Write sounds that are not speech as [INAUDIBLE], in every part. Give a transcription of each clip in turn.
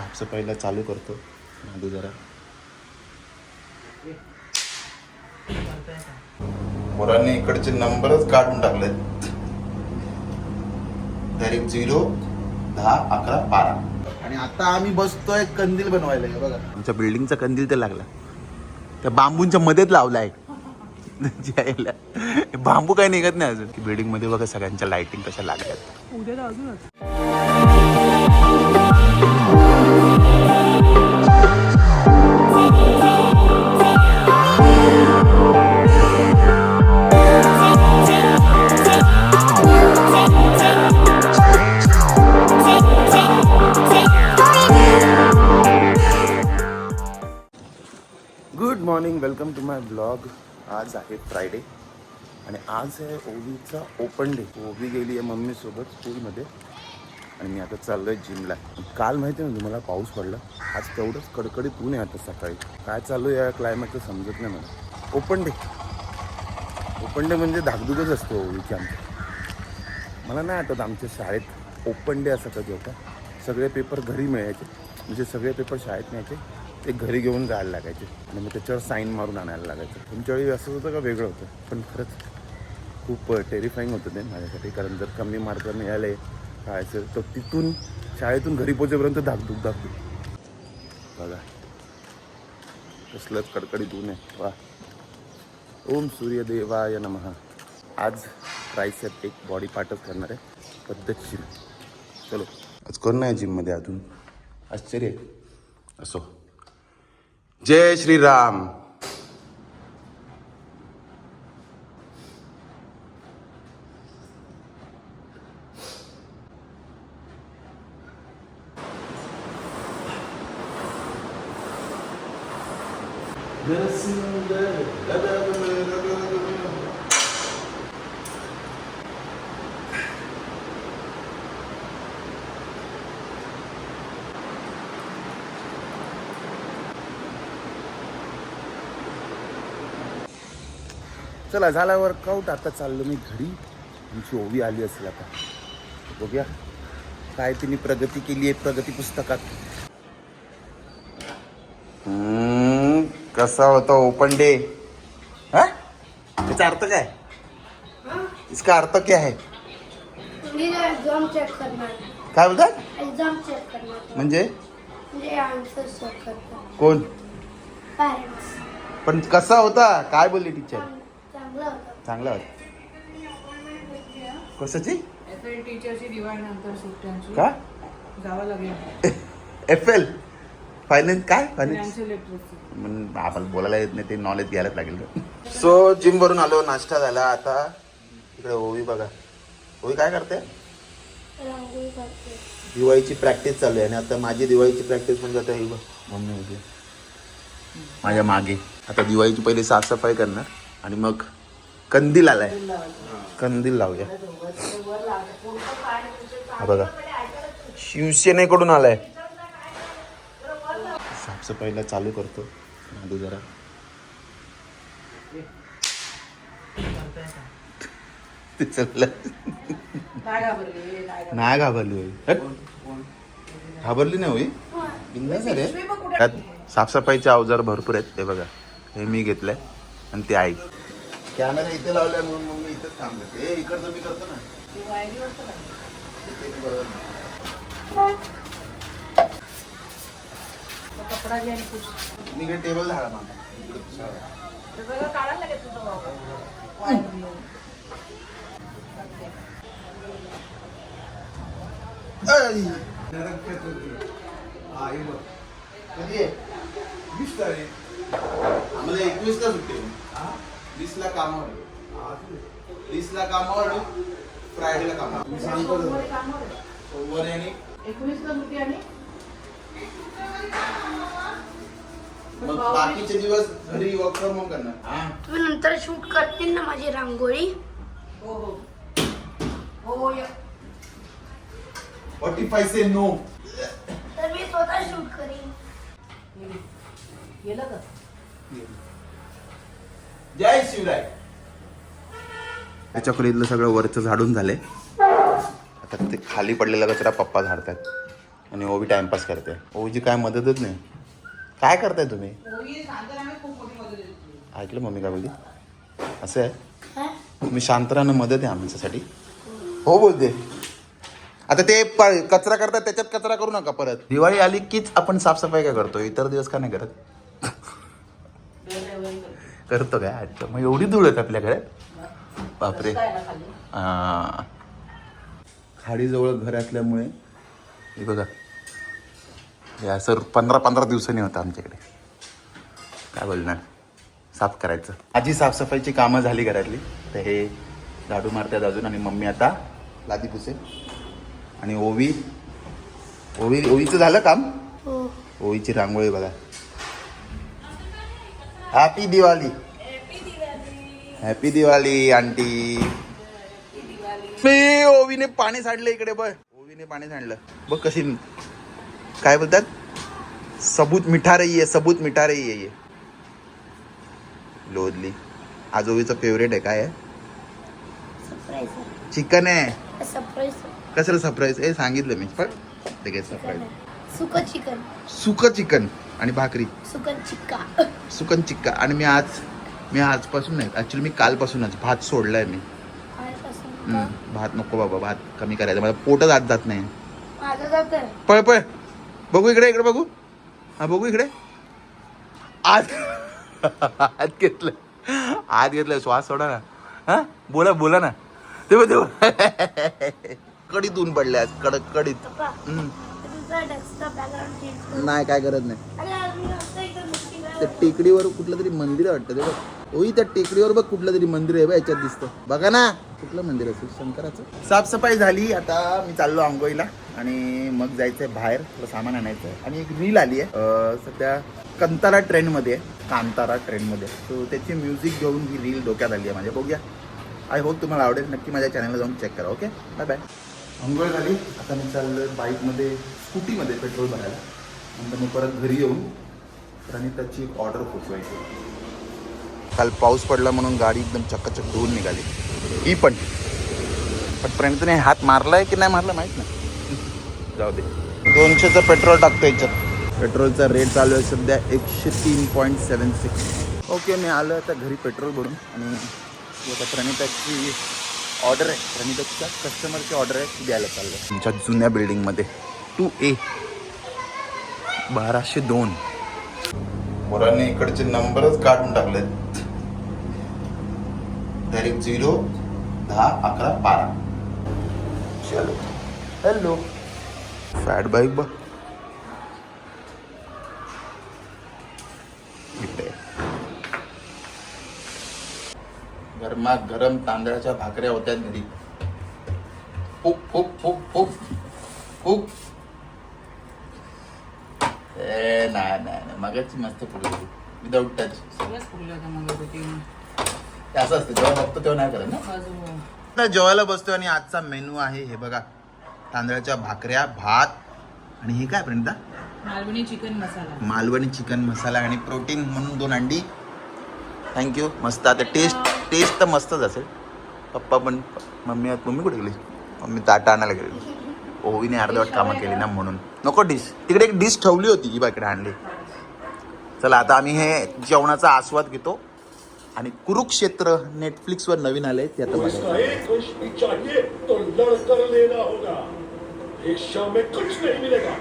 साफसफाईला चालू करतो. आधी जरा. पोरांनी इकडचे नंबरच काढून टाकलेत. तारीख झिरो दहा अकरा बारा. आणि आता आम्ही बसतोय कंदील बनवायला बघा. आमच्या बिल्डिंगचा कंदील तर लागला. त्या बांबूंच्या मध्येच लावलाय. जायला. बांबू काही निघत नाही अजून. की बिल्डिंगमध्ये बघा सगळ्यांच्या लाइटिंग कशा लागल्यात. आज आहे ओवीचा ओपन डे. ओवी गेली आहे मम्मीसोबत स्कूलमध्ये. आणि मी आता चाललो आहे जिमला. काल माहिती आहे ना तुम्हाला पाऊस पडला. आज तेवढंच कडकडीत ऊन आहे आता सकाळी. काय चालू आहे या क्लायमेटचं समजत नाही मला. Open day. ओपन डे म्हणजे धाकधुकच असतो ओवीची आमच्या मला नाही आठवत आमच्या शाळेत ओपन डे असं कधी होता सगळे पेपर घरी मिळायचे. म्हणजे सगळे पेपर शाळेत न्यायचे ते घरी घेऊन जायला लागायचे. आणि मग त्याच्यावर साईन मारून आणायला लागायचं. तुमच्या वेळी असं होतं का वेगळं होतं? पण खरंच खूप टेरिफाईंग होतं ते माझ्यासाठी. कारण जर कमी मार्क मिळाले काय असेल तर तिथून शाळेतून घरी पोचेपर्यंत धाकधूक धाकधूक. बघा. कसलंच कडकडीत ऊन आहे. वा. ओम सूर्यदेवाय नमः. आज ट्रायसेप एक बॉडी पार्टच करणार आहे. पद्धतशीर. चलो. आज कोण नाही जिममध्ये अजून? आश्चर्य. असो. जय श्रीराम. चला झाला वर्कआउट आता चाललो मी घरी. आमची ओवी आली असेल आता. बघूया. काय तिने प्रगती केली आहे प्रगती पुस्तकात. कसा होता ओपन डे? त्याचा अर्थ काय? इसका अर्थ क्या है? मी एग्जाम चेक करणार. काय बोलतात? एग्जाम चेक करणार. म्हणजे? म्हणजे आन्सर चेक करणार. कोण? पॅरेंट्स पण कसा होता? काय बोलली टीचर चांगलं होतं. चांगला होता. कशाची? एफ एल टीचरची दिवाळी नंतर सुट्ट्यांची. का? जावं लागेल. [LAUGHS] एफ एल फायनान्स काय? फायनान्स आपण बोलायला येत नाही ते नॉलेज घ्यायलाच लागेल सो जिम वरून आलो नाश्ता झाला आता इकडे ओवी बघा. ओवी काय करते? दिवाळीची प्रॅक्टिस चालू आहे आणि आता माझी दिवाळीची प्रॅक्टिस म्हणजे आता ही बघ मम्मी आहे. माझ्या मागे. आता दिवाळीची पहिले साफसफाई करणार आणि मग कंदील आलाय कंदील लावूया. हा बघा. शिवसेनेकडून आलाय. मागचं साफसफाईला चालू करतो. आधी जरा. ते चाललं. नाही घाबरली होई घाबरली नाही होई बिंदास रे. त्यात साफसफाईचे अवजार भरपूर आहेत ते बघा. हे मी घेतलंय आणि ते आई. कॅमेरा इथे लावलाय म्हणून मग मी इथेच काम करते इकडचं मी करतो ना. घे आणि पुस मी इकडे टेबल झाला माझा इकडे पुसायला. ते सगळं काढायला लागेल तुझं बाबा आई. कधी आहे? आम्हाला एकवीस ला सुट्टी आहे. वीस ला कामावर आहे. वीस ला कामावर. फ्रायडेला कामावर मी सांगतो. सोमवारी आणि एकवीस ला सुट्टी आणि मग बाकीचे दिवस घरी वर्क फ्रॉम होम करणार. हा? तुम्ही नंतर शूट करतील ना माझी रांगोळी. हो हो. हो या. What if I say no? तर मी स्वतः शूट करीन. गेलं. का? जय शिवराय. त्याच्या खोलीतलं सगळं वरचं झाडून झालंय आता ते खाली पडलेला कचरा पप्पा झाडतात आणि ओवी टाइमपास करते. ओवीची काय मदतच नाही. काय करताय तुम्ही? ऐकलं मम्मी काय बोलली? असं आहे? हा? तुम्ही शांत राहणं मदत आहे आमच्यासाठी. हो बोलते. आता ते प- कचरा करतात त्याच्यात कचरा करू नका परत. दिवाळी आली कीच आपण साफसफाई काय करतो? इतर दिवस का नाही करत? करतो काय? अच्छा मग एवढी धूळ आहेत आपल्याकडे बापरे. हा. खाडीजवळ घर असल्यामुळे बघा. हे असं पंधरा पंधरा दिवसांनी होतं आमच्याकडे. काय बोलणार? साफ करायचं. आजी साफसफाईची कामं झाली घरातली. तर हे झाडू मारतात अजून आणि मम्मी आता लादी पुसे आणि ओवी ओवी ओवीचं झालं काम? हो. ओवीची रांगोळी बघा. Happy Diwali happy Diwali aunty. मी ओवीने पाणी सांडलं इकडे बघ. ओवीने पाणी सांडलं. बघ कशी काय बोलतात? सबूत मिठा रही आहे सबूत मिठा रही आहे ये लोदली. आज ओवीचं फेवरेट आहे काय आहे? चिकन आहे. सरप्राईज कसं सरप्राईज ए सांगितलं मी पण ते काय सरप्राईज सुक चिकन सुकं चिकन आणि भाकरी. सुकन चिक्का. सुकन चिक्का. आणि मी आज मी आजपासून नाही ॲक्च्युली मी कालपासूनच भात सोडलाय मी. आजपासून हम्म, भात नको बाबा भात कमी करायचं. मला पोटच आत जात नाही. पळ पळ. बघू इकडे इकडे बघू. हा बघू इकडे. आत आत घेतलं. आत घेतलं श्वास सोडा ना. हा? बोला बोला ना. ते बघ, ते. कडीत ऊन पडले आज कडक कडीत. नाही काय गरज नाही. आज त्या टेकडीवर कुठलं तरी मंदिर वाटतं ते बघ. ओई त्या टेकडीवर बघ कुठलं तरी मंदिर आहे बघ याच्यात दिसतं. बघा ना कुठलं मंदिर असेल शंकराचं साफसफाई झाली आता मी चाललो आंघोळीला. आणि मग जायचंय बाहेर थोडं सामान आणायचं आहे आणि एक रील आली आहे. अं, सध्या कंतारा ट्रेंडमध्ये आहे. कांतारा ट्रेंडमध्ये सो त्याची म्युझिक घेऊन ही रील डोक्यात आली आहे माझ्या. बघूया. आय होप तुम्हाला आवडेल. नक्की माझ्या चॅनलला जाऊन चेक करा ओके बाय बाय आंघोळ झाली. आता मी चाललो बाईकमध्ये स्कूटीमध्ये पेट्रोल भरायला. नंतर मी परत घरी येऊन प्रणिताची एक ऑर्डर पोचवायची. काल पाऊस पडला म्हणून गाडी एकदम चक्काचक धुवून निघाली. ही पण. पण प्रणिताने हात मारलाय की नाही मारला माहीत नाही. जाऊ दे दोनशेचं पेट्रोल टाकतो याच्यात. पेट्रोलचा रेट चालू आहे सध्या एकशे तीन पॉईंट सेवन सिक्स ओके मी आलो आता घरी पेट्रोल भरून. आणि ती आता प्रणिताची ऑर्डर आहे. प्रणिताच्या कस्टमरची ऑर्डर आहे. ती द्यायला चाललं तुमच्या जुन्या बिल्डिंगमध्ये टू ए बाराशे दोन. पोरांनी इकडचे नंबरच काढून टाकले डायरेक्ट झिरो दहा अकरा बारा. चलो. हॅलो फॅट बाईक बघ इकडे गरमा गरम तांदळाच्या भाकऱ्या होत्या घरी. फुक फुक फुक फुक फुक ए नाही नाही नाही. मगाची मस्त फुगली. विदाऊट टच होत्या मग असं असतं जेव्हा बघतो तेव्हा नाही करत ना? आता जेवायला बसतोय आणि आजचा मेनू आहे हे बघा. तांदळाच्या भाकऱ्या भात आणि हे काय प्रणिता? मालवणी चिकन मसाला. मालवणी चिकन मसाला आणि प्रोटीन म्हणून दोन अंडी. थँक्यू मस्त. आता टेस्ट टेस्ट तर मस्तच असेल. पप्पा पण मम्मी मम्मी कुठे गेली? मम्मी ताट आणायला गेली ओवीने अर्धवट कामं केली ना म्हणून. नको डिश तिकडे एक डिश ठेवली होती ही बाकडे आणली. चला आता आम्ही हे जेवणाचा आस्वाद घेतो. आणि कुरुक्षेत्र नेटफ्लिक्सवर नवीन आलंय ते आता में कुछ नहीं मिलेगा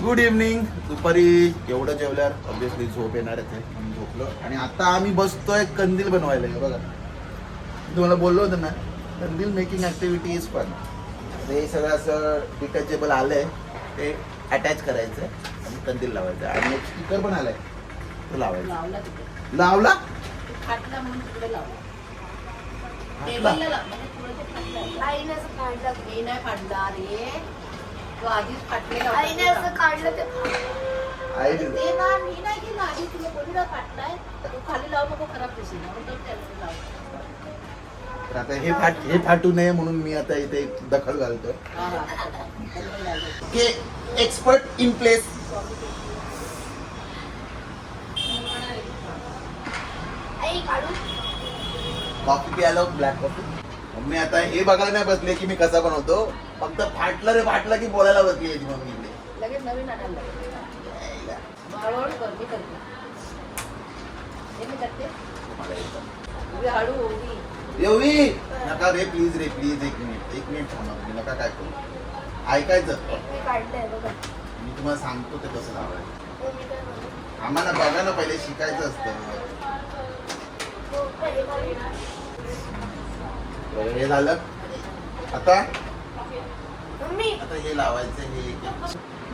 गुड इव्हनिंग दुपारी एवढं जेवल्यावर ऑब्विसली झोप येणारच आहे झोपलो. आणि आता आम्ही बसतोय कंदील बनवायला हे बघा. मी तुम्हाला बोललो होतं ना कंदील मेकिंग ऍक्टिव्हिटी इज पण. हे सगळं असं डिटॅचेबल आलंय. ते अटॅच करायचं आणि कंदील लावायचं आणि एक स्टिकर पण आलाय. तो लावायचा. लावला तिथे. लावला. आईने असं काढलं. नाही रे तो आधीच फाटलेला होता आईने तो असं काढलं ते आहे ते ना मी नाही केलं आधी. तुला बोलली ना फाटलाय तू खाली लावू नको खराब दिसेल. म्हणून तो त्याला लावला. तर आता हे फाट हे फाटू नये म्हणून मी आता इथे एक दखल हा, हा, हा. लावलं. के एक्सपर्ट इन प्लेस आई कॉफी प्यायला ब्लॅक कॉफी मम्मी आता हे बघायला नाही बसले की मी कसा बनवतो. फक्त फाटलं रे फाटलं की बोलायला बसली याची मम्मी इकडे. लगेच नवीन आणायला हे देवी नका रे प्लीज रे प्लीज एक मिनिट एक मिनिट थांबा तुम्ही नका काय करू. ऐकायचं? मी तुम्हाला सांगतो ते कसं लावायचं हो. आम्हाला बघा ना पहिले शिकायचं असतं. हो, झालं. आता? आता हे लावायचं हे.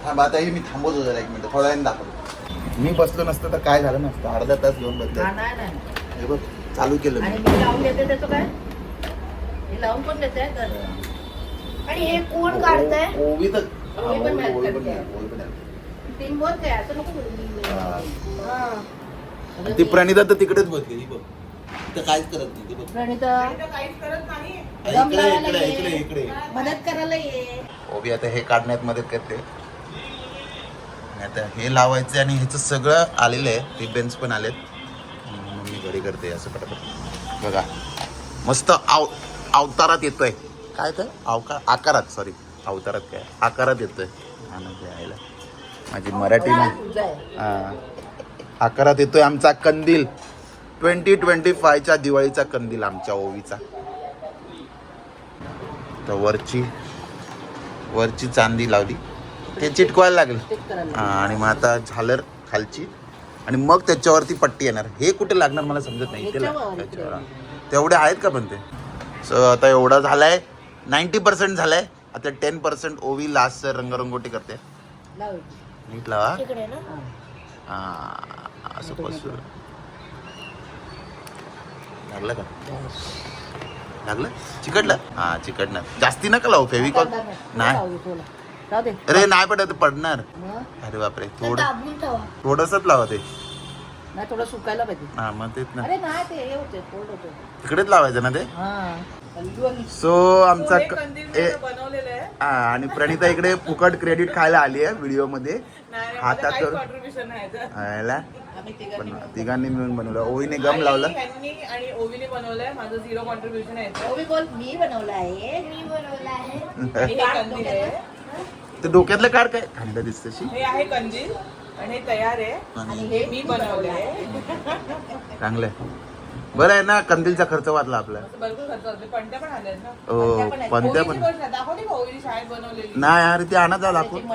थांबा आता हे मी थांबवतो जरा एक मिनिट. दाखवतो. मी बसलो नसतं तर काय झालं नसतं. अर्धा तास घेऊन बसलो. हे बघ चालू केलं आणि मी मी लावून देते त्याचं काय? हे लावून पण देते तर. आणि हे कोण काढतंय? ओवी तर ओवी पण ओवी- पण ओवी पण असं नको ती प्रणिता तर तिकडेच बसली बघ. तर काहीच करत नाही ती बघ प्रणिता दम इकडे लावायला इकडे ये. इकडे इकडे मदत करायला ये. ओबी आता हे काढण्यात मदत करते. आणि आता हे लावायचं आणि ह्याचं सगळं आलेलं आहे. रिबेन्स पण आलेत. आणि मम्मी घरी करते असं पटापट. बघा. मस्त आव अवतारात येतोय. काय तर? अवका आकारात सॉरी अवतारात काय? आकारात येतोय. आनंद यायला माझी मराठी नाही तुझा आहे. हा. आकारात येतोय आमचा कंदील. ट्वेंटी ट्वेंटी फायच्या दिवाळीचा कंदील आमच्या ओवीचा. तर वरची वरची चांदी लावली. ते चिटकवायला लागेल. हा, आणि मग आता झालर खालची. आणि मग त्याच्यावरती पट्टी येणार. हे कुठे लागणार मला समजत नाही. त्याच्यावर. तेवढे आहेत का पण ते? सो आता एवढा झालाय. नाईन्टी पर्सेंट झालाय. आता टेन पर्सेंट ओवी लास्ट रंगरंगोटी करते. नीट लावा. हा, असं पसू लागलं का? लागलं? चिकटलं? हा चिकटणार. जास्ती नका लावू फेविकॉल. नाही. अरे नाही पडत पडणार. अरे बापरे थोडं थोडंसंच लावा ते. नाही थोडं सुकायला पाहिजे. हा मग तेच ना. तिकडेच लावायचं ना ते? हा. सो आमचा आणि प्रणिता इकडे फुकट क्रेडिट खायला आली आहे व्हिडिओमध्ये. हातात करून पण तिघांनी मिळून बनवलं. ओवीने गम लावलं. आणि ओवीने बनवलंय. माझं झिरो कॉन्ट्रीब्युशन आहे. ओवी बोल मी बनवला आहे. मी बनवलं आहे. हे आहे. ते डोक्यातलं काढ काय? थंड दिसतशी हे आहे कंदील आणि हे तयार आहे. आणि हे मी बनवलंय. चांगलंय. बरं आहे ना कंदीलचा खर्च वाचला आपला. भरपूर खर्च होते पंट्या पण आल्या ना. हो पंत्या ओवीची पण गोष्ट आहे. दाखवली का ओवीने शाळेत बनवलेली. नाही यार ते आणा जा दाखवून हे.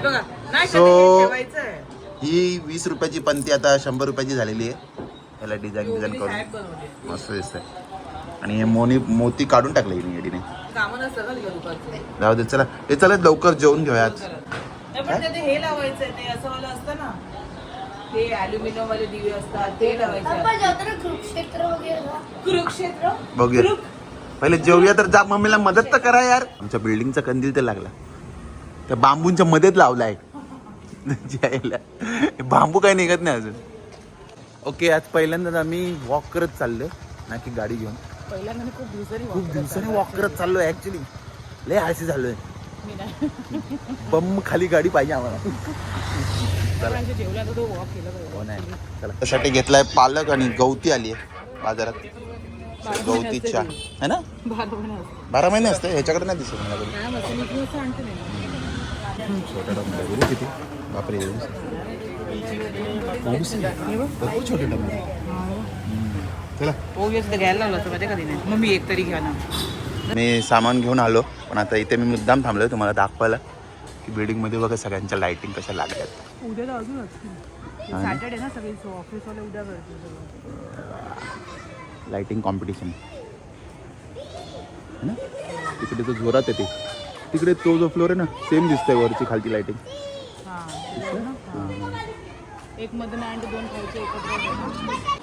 बघा नाही So- कधी ठेवायचं आहे. ही वीस रुपयाची पंती आता शंभर रुपयाची झालेली आहे. याला डिझाईन डिझाईन ओवीने शाळेत करून बनवली मस्त दिसतंय. आणि हे मोनी मोती काढून टाकलं हिने येडीने. कामं नसतं का लिहिलं दुपारचं? जाऊ दे चला. हे चला लवकर जेवून घेऊया आज नाही, पण ते हे लावायचं ते असं वालं असतं ना. ते अल्युमिनियम वाले दिवे असतात ते लावायचे कुरुक्षेत्र. कुरुक्षेत्र? बघूया. पहिले जेवूया तर जा मम्मीला मदत तर करा यार. आमच्या बिल्डिंगचा कंदील तर लागला. त्या बांबूंच्या मध्येच लावलाय. [LAUGHS] बांबू काही निघत नाही अजून. ओके आज पहिल्यांदाच आम्ही वॉक करत चाललोय. ना की गाडी घेऊन. पहिल्यांदा खूप दिवसांनी खूप दिवसांनी वॉक करत चाललोय ऍक्च्युली लय आळशी झालोय. बम खाली गाडी पाहिजे आम्हाला. [LAUGHS] हो त्यासाठी घेतलाय पालक आणि गवती आली आहे बाजारात. गवती चहा है ना? बारा महिने असतो? ह्याच्याकडे नाही दिसत मला किती. बापरे. भरपूर छोटे टमाटे. चला. घ्यायला मग मी एक तरी घ्या ना. मी सामान घेऊन आलो पण आता इथे मी मुद्दाम थांबलोय तुम्हाला दाखवायला. की बिल्डिंगमध्ये बघा सगळ्यांच्या लाईटिंग कशा लागल्यात. उद्या तर अजून असतील. ना? सॅटर्डे ना सगळे ऑफिसवाले उद्या करतील लाइटिंग कॉम्पिटिशन है ना? तिकडे तो जोरात येते तिकडे तो जो फ्लोर आहे ना सेम दिसतंय वरची खालची लाइटिंग एक मधून आणि दोन खायचे एकत्र.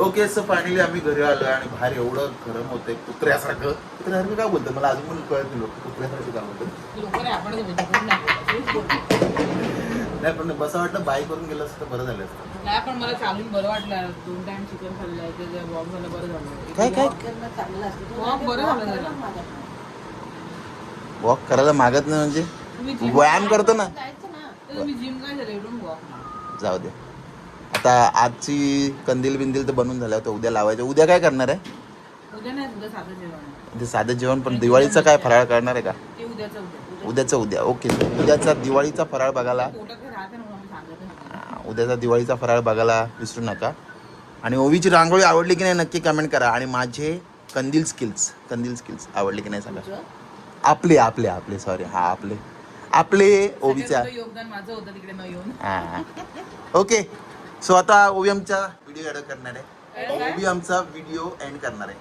ओके सर फायनली आम्ही घरी आलो आणि बाहेर एवढं गरम होतंय कुत्र्यासारखं. कुत्र्यासारखं काय बोलतं मला अजून पण कळत नाही लोक. कुत्र्यासारखं काय बोलतं नाही पण बसं वाटलं बाई करून गेलं असतं बरं झालं असतं. नाही पण मला चालून बरं वाटलं. दोन टाइम चिकन खाल्लंय ते वॉक झालं बरं झालं. काय काय? वॉक बरं झालं. वॉक करायला मागत नाही म्हणजे? व्यायाम करतो ना. जाऊ दे. आता आजची कंदील बिंदील तर बनवून झाल्या तर उद्या लावायचं. उद्या काय करणार आहे. ते साधं जेवण पण दिवाळीचं काय फराळ करणार आहे का? उद्याचं उद्या. ओके. उद्याचा दिवाळीचा फराळ बघायला. हा, उद्याचा दिवाळीचा फराळ बघायला विसरू नका. आणि ओवीची रांगोळी आवडली की नाही नक्की कमेंट करा. आणि माझे कंदील स्किल्स कंदील स्किल्स आवडले की नाही सांगा? आपले आपले आपले. सॉरी हा आपले. आपले मोठं योगदान माझं होतं तिकडे न येऊन. ओके. सो आता ओवी आमचा व्हिडिओ एड करणार आहे? ओवी आमचा व्हिडिओ एंड करणार आहे.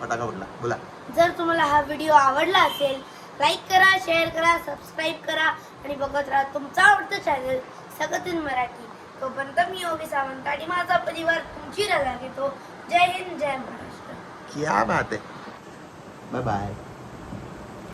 फटाका फुटला. बोला. जर तुम्हाला हा व्हिडिओ आवडला असेल लाईक करा शेअर करा सबस्क्राईब करा आणि बघत राहा तुमचा आवडतं चॅनल सगळं इन मराठी. तोपर्यंत मी ओवी सावंत आणि माझा परिवार तुमची रजा घेतो. जय हिंद जय महाराष्ट्र. क्या बात आहे. Bye bye